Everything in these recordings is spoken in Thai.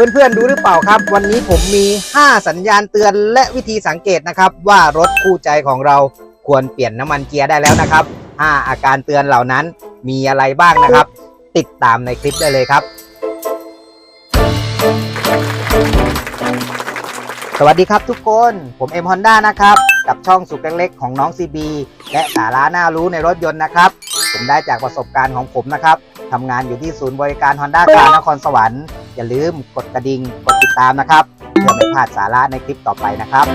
เพื่อนๆดูหรือเปล่าครับ วันนี้ผมมี 5 สัญญาณเตือนและวิธีสังเกตนะครับ ว่ารถคู่ใจของเราควรเปลี่ยนน้ำมันเกียร์ได้แล้วนะครับ 5 อาการเตือนเหล่านั้นมีอะไรบ้างนะครับ ติดตามในคลิปได้เลยครับ สวัสดีครับทุกคนผมเอ็มฮอนด้านะครับ กับช่องสุขเล็กๆของน้อง CB และสาระน่ารู้ในรถยนต์นะครับ ผมได้จากประสบการณ์ของผมนะครับทำงานอยู่ที่ศูนย์บริการ Honda คานครสวรรค์ อย่าลืมกดกระดิ่ง กดติดตามนะครับ เพื่อไม่พลาดสาระในคลิปต่อไปนะครับ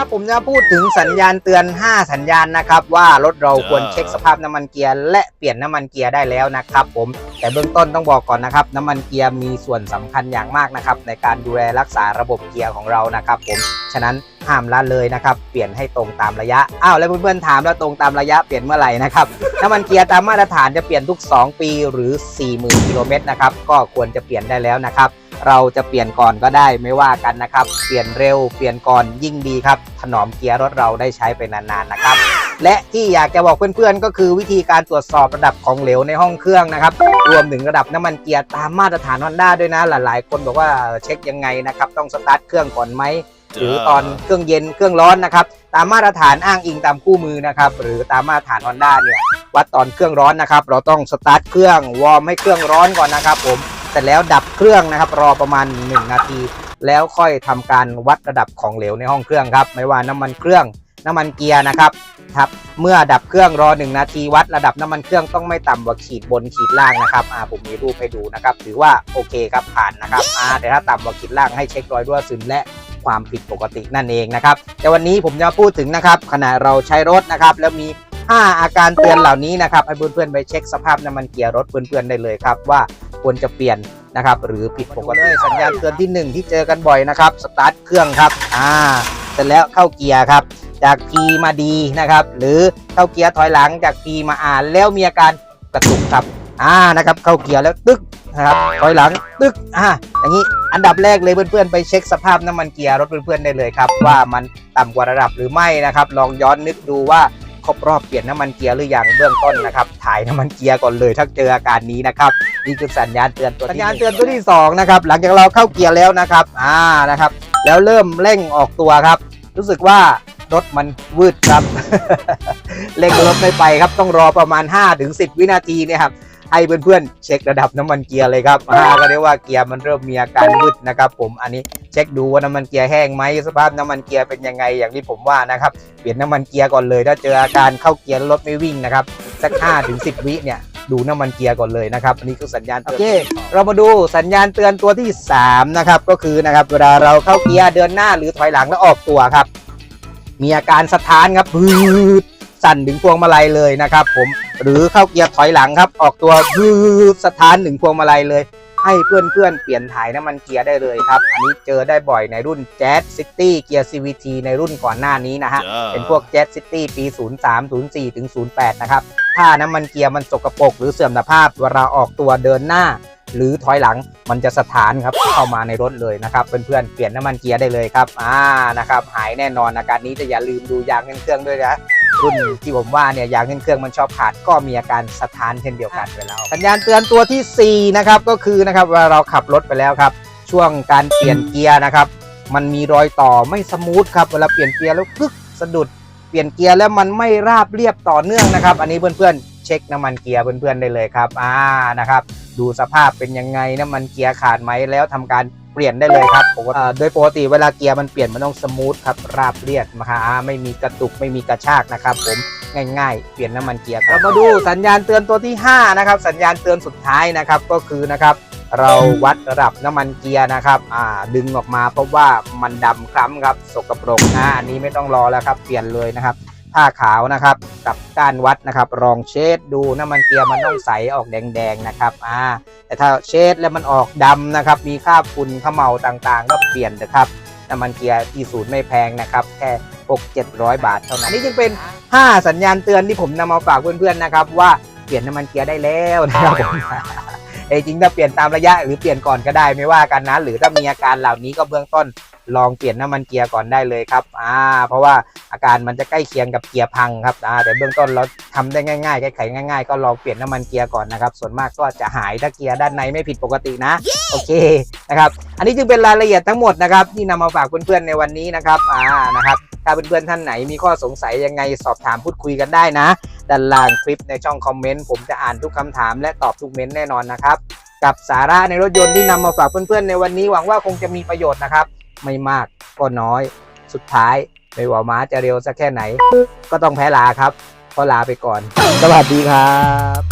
นนี้นะครับผมจะพูดถึงสัญญาณเตือน 5 สัญญาณนะครับว่ารถเราควรเช็คสภาพน้ำมันเกียร์และเปลี่ยนน้ำมันเกียร์ได้แล้วนะครับผมแต่เบื้องต้นต้องบอกก่อนนะครับน้ำมันเกียร์มีส่วนสำคัญอย่างมากนะครับในการดูแลรักษาระบบเกียร์ของเรานะครับผมฉะนั้นห้ามละเลยนะครับ เปลี่ยนให้ตรงตามระยะ อ้าวแล้วเพื่อนๆถามแล้วตรงตามระยะเปลี่ยนเมื่อไหร่นะครับ น้ำมันเกียร์ตามมาตรฐานจะเปลี่ยนทุก 2 ปีหรือ 40,000กิโลเมตรนะครับ ก็ควรจะเปลี่ยนได้แล้วนะครับ เราจะเปลี่ยนก่อนก็ได้ไม่ว่ากันนะครับ เปลี่ยนเร็วเปลี่ยนก่อนยิ่งดีครับ ถนอมเกียร์รถเราได้ใช้ไปนานๆนะครับ และที่อยากจะบอกเพื่อนๆ ก็คือวิธีการตรวจสอบระดับของเหลวในห้องเครื่องนะครับ รวมถึงระดับน้ำมันเกียร์ตามมาตรฐานฮอนด้าด้วยนะหลายๆ คนบอกว่าเช็คยังไงนะครับ ต้องสตาร์ทเครื่องก่อนไหมหรือตอนเครื่องเย็นเครื่องร้อนนะครับ ตามมาตรฐานอ้างอิงตามคู่มือนะครับ หรือตามมาตรฐานฮอนด้าเนี่ยวัดตอนเครื่องร้อนนะครับ เราต้องสตาร์ทเครื่องวอร์มให้เครื่องร้อนก่อนนะครับผม เสร็จแล้วดับเครื่องนะครับ รอประมาณ 1 นาที แล้วค่อยทำการวัดระดับของเหลวในห้องเครื่องครับ ไม่ว่าน้ำมันเครื่องน้ำมันเกียร์นะครับครับเมื่อดับเครื่องรอ 1 นาทีวัดระดับน้ำมันเครื่องต้องไม่ต่ำกว่าขีดบนขีดล่างนะครับอ่าผมมีรูปให้ดูนะครับ ถือว่าโอเคครับผ่านนะครับอ่าแต่ถ้าต่ำกว่าขีดล่างให้เช็ครอยรั่วซึมและความผิดปกตินั่นเองนะครับ แต่วันนี้ผมจะพูดถึงนะครับขณะเราใช้รถนะครับ แล้วมี 5 อาการเตือนเหล่านี้นะครับให้เพื่อนๆไปเช็คสภาพน้ำมันเกียร์รถเพื่อนๆได้เลยครับว่า ควรจะเปลี่ยนนะครับ หรือผิดปกติสัญญาณเตือนที่ 1 ที่เจอกันบ่อยนะครับสตาร์ทเครื่องครับอ่าเสร็จแล้วเข้าเกียร์ครับ จาก P มา D นะครับ หรือเข้าเกียร์ถอยหลังจาก P มา R แล้วมีอาการกระตุกครับอ่านะครับ เข้าเกียร์แล้วตึกนะครับถอยหลังตึกอ่าอย่างนี้อันดับแรกเลยเพื่อนๆไปเช็คสภาพน้ำมันเกียร์รถเพื่อนๆได้เลยครับ ว่ามันต่ำกว่าระดับหรือไม่นะครับ ลองย้อนนึกดูว่าครบรอบเปลี่ยนน้ำมันเกียร์หรือยังเบื้องต้นนะครับถ่ายน้ำมันเกียร์ก่อนเลยถ้าเจออาการนี้นะครับนี่คือสัญญาณเตือนตัวสัญญาณเตือนตัวที่สองนะครับหลังจากเราเข้าเกียร์แล้วนะครับอ่านะครับ แล้วเริ่มเร่งออกตัวครับ รู้สึกว่ารถมันวืดครับเร่งรถไม่ไปครับต้องรอประมาณ 5-10 วินาทีเนี่ยครับให้เพื่อนๆเช็คระดับน้ำมันเกียร์เลยครับอ่าก็เรียกว่าเกียร์มันเริ่มมีอาการวืดนะครับผมอันนี้เช็คดูว่าน้ำมันเกียร์แห้งไหมสภาพน้ำมันเกียร์เป็นยังไงอย่างที่ผมว่านะครับเปลี่ยนน้ำมันเกียร์ก่อนเลย ถ้าเจออาการเข้าเกียร์แล้วรถไม่วิ่งนะครับ สัก5-10 วิเนี่ยดูน้ำมันเกียร์ก่อนเลยนะครับ อันนี้คือสัญญาณเตือนโอเค เรามาดูสัญญาณเตือนตัวที่ 3 นะครับ ก็คือนะครับเวลาเราเข้าเกียร์เดินหน้าหรือถอยหลังแล้วออกตัวครับ มีอาการสะท้านครับพืดสั่นถึงพวงมาลัยเลยนะครับ ผมหรือเข้าเกียร์ถอยหลังครับ ออกตัวพืดสะท้านถึงพวงมาลัยเลย ให้เพื่อนๆเปลี่ยนถ่ายน้ำมันเกียร์ได้เลยครับ อันนี้เจอได้บ่อยในรุ่น Jazz City เกียร์ CVT ในรุ่นก่อนหน้านี้นะฮะเป็นพวก Jet City ปี 03 04ถึง08 นะครับถ้าน้ำมันเกียร์มันสกปรกหรือเสื่อมสภาพเวลาออกตัวเดินหน้า หรือถอยหลังมันจะสถานครับเข้ามาในรถเลยนะครับเพื่อนๆเปลี่ยนน้ำมันเกียร์ได้เลยครับอ่านะครับหายแน่นอนอาการนี้แต่อย่าลืมดูยางเครื่องด้วยนะรุ่นที่ผมว่าเนี่ยยางเครื่องมันชอบขาดก็มีอาการสถานเช่นเดียวกันไปแล้วสัญญาณเตือนตัวที่สี่นะครับ ก็คือนะครับเวลาเราขับรถไปแล้วครับ ช่วงการเปลี่ยนเกียร์นะครับ มันมีรอยต่อไม่สมูทครับเวลาเปลี่ยนเกียร์แล้วกึกสะดุด เปลี่ยนเกียร์แล้วมันไม่ราบเรียบต่อเนื่องนะครับ อันนี้เพื่อนๆ เช็คน้ำมันเกียร์เพื่อนๆได้เลยครับอ่านะครับดูสภาพเป็นยังไงน้ำมันเกียร์ขาดไหมแล้วทำการเปลี่ยนได้เลยครับปกติอ่าโดยปกติเวลาเกียร์มันเปลี่ยนมันต้องสมูทครับราบเรียบนะคะอ่าไม่มีกระตุกไม่มีกระชากนะครับ ผมง่ายๆ เปลี่ยนน้ำมันเกียร์เรามาดูสัญญาณเตือนตัวที่ห้านะครับ สัญญาณเตือนสุดท้ายนะครับก็คือนะครับ เราวัดระดับน้ำมันเกียร์นะครับอ่าดึงออกมาพบว่ามันดำคล้ำครับ สกปรกนะอันนี้ไม่ต้องรอแล้วครับ เปลี่ยนเลยนะครับผ้าขาวนะครับกับก้านวัดนะครับลองเช็ดดูน้ำมันเกียร์มันต้องใสออกแดงๆนะครับอ่าแต่ถ้าเช็ดแล้วมันออกดำนะครับ มีคราบฝุ่นเขม่าต่างๆ ก็เปลี่ยนนะครับน้ำมันเกียร์ที่ศูนย์ไม่แพงนะครับแค่6 700 บาทเท่านั้นนนี้จึงเป็น 5 สัญญาณเตือนที่ผมนำมาฝากเพื่อนๆนะครับ ว่าเปลี่ยนน้ำมันเกียร์ได้แล้วนะครับ ผมเอ้ยจริงถ้าเปลี่ยนตามระยะหรือเปลี่ยนก่อนก็ได้ไม่ว่ากันนะ หรือถ้ามีอาการเหล่านี้ก็เบื้องต้นลองเปลี่ยนน้ำมันเกียร์ก่อนได้เลยครับอ่าเพราะว่าอาการมันจะใกล้เคียงกับเกียร์พังครับอ่าแต่เบื้องต้นเราทำได้ง่ายๆแก้ไขง่าย ๆ ก็ลองเปลี่ยนน้ำมันเกียร์ก่อนนะครับ ส่วนมากก็จะหายถ้าเกียร์ด้านในไม่ผิดปกตินะ โอเคนะครับอันนี้จึงเป็นรายละเอียดทั้งหมดนะครับที่นำมาฝากเพื่อนๆในวันนี้นะครับอ่านะครับถ้าเพื่อนๆท่านไหนมีข้อสงสัยยังไงสอบถามพูดคุยกันได้นะ ด้านล่างคลิปในช่องคอมเมนต์ผมจะอ่านทุกคำถามและตอบทุกเม้นแน่นอนนะครับ กับสาระในรถยนต์ที่นำมาฝากเพื่อนๆ ในวันนี้หวังว่าคงจะมีประโยชน์นะครับ ไม่มากก็น้อย สุดท้ายไม่ว่าม้าจะเร็วสักแค่ไหน ก็ต้องแพ้ลาครับ ก็ลาไปก่อน สวัสดีครับ